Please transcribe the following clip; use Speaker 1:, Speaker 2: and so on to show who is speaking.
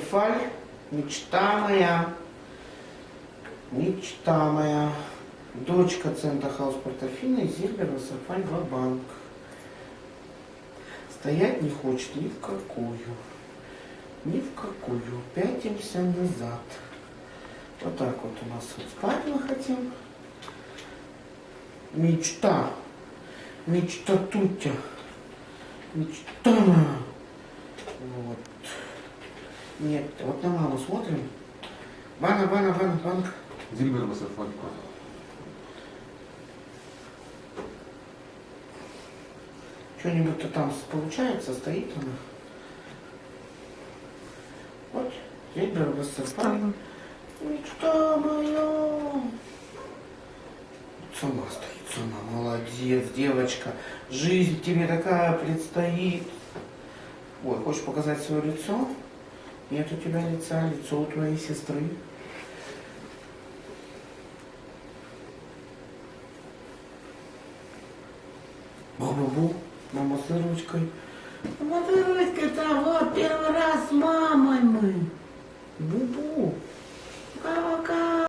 Speaker 1: Рософаль, мечта моя, мечта моя. Дочка Центра Хаус Портофина и Зильбер Рософаль банк Стоять не хочет ни в какую. Ни в какую. Пятимся назад. Вот так вот у нас вот спать мы хотим. Мечта. Мечта тутя. Мечта моя. Нет, вот на маму смотрим. Бана, бана, бана, банк.
Speaker 2: Зильбер Васерфаль.
Speaker 1: Что-нибудь-то там получается, стоит она. Вот, Зельбер Вассерфаль.
Speaker 3: Встала.
Speaker 1: Мечта моя. Сама стоит, сама. Молодец, девочка. Жизнь тебе такая предстоит. Ой, хочешь показать свое лицо? Нет у тебя лица, лицо у твоей сестры. Бу-бу-бу, мама с ручкой. Мама с ручкой-то вот первый раз с мамой мы. Бу-бу.